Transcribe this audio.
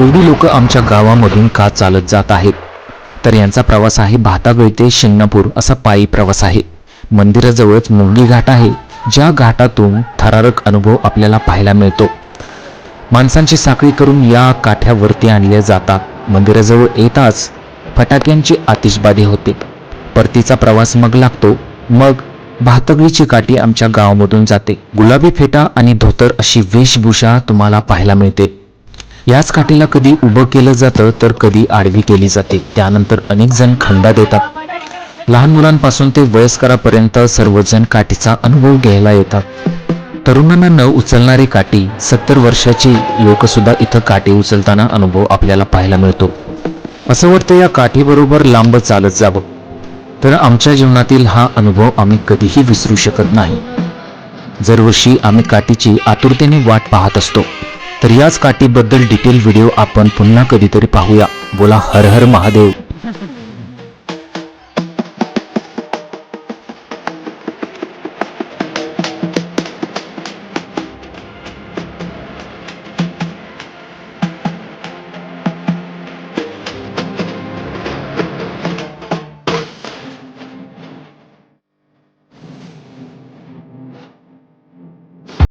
एवढी लोक आमच्या गावामधून का चालत जात आहेत? तर यांचा प्रवास आहे भातागळ ते शिंगणापूर असा पायी प्रवास आहे. मंदिराजवळच मुंगी घाट आहे ज्या घाटातून थरारक अनुभव आपल्याला पाहायला मिळतो. माणसांची साखळी करून या काठ्यावरती आणल्या जातात. मंदिराजवळ येताच फटाक्यांची आतिषबाजी होते. परतीचा प्रवास मग लागतो. मग भातगळीची काठी आमच्या गावामधून जाते. गुलाबी फेटा आणि धोतर अशी वेशभूषा तुम्हाला पाहायला मिळते. याच काठीला कधी उभं केलं जातं तर कधी आडवी केली जाते. त्यानंतर अनेक जण खंडा देतात. लहान मुलांपासून ते वयस्करापर्यंत सर्वजण काठीचा अनुभव घ्यायला येतात. तरुणांना न उचलणारी काठी सत्तर वर्षाची लोकसुद्धा इथं काठी उचलताना अनुभव आपल्याला पाहायला मिळतो. असं वाटतं या काठीबरोबर लांब चालत जावं. तर आमच्या जीवनातील हा अनुभव आम्ही कधीही विसरू शकत नाही. दरवर्षी आम्ही काठीची आतुरतेने वाट पाहत असतो. तर याच काठीबद्दल डिटेल व्हिडिओ आपण पुन्हा कधीतरी पाहूया. बोला हर हर महादेव.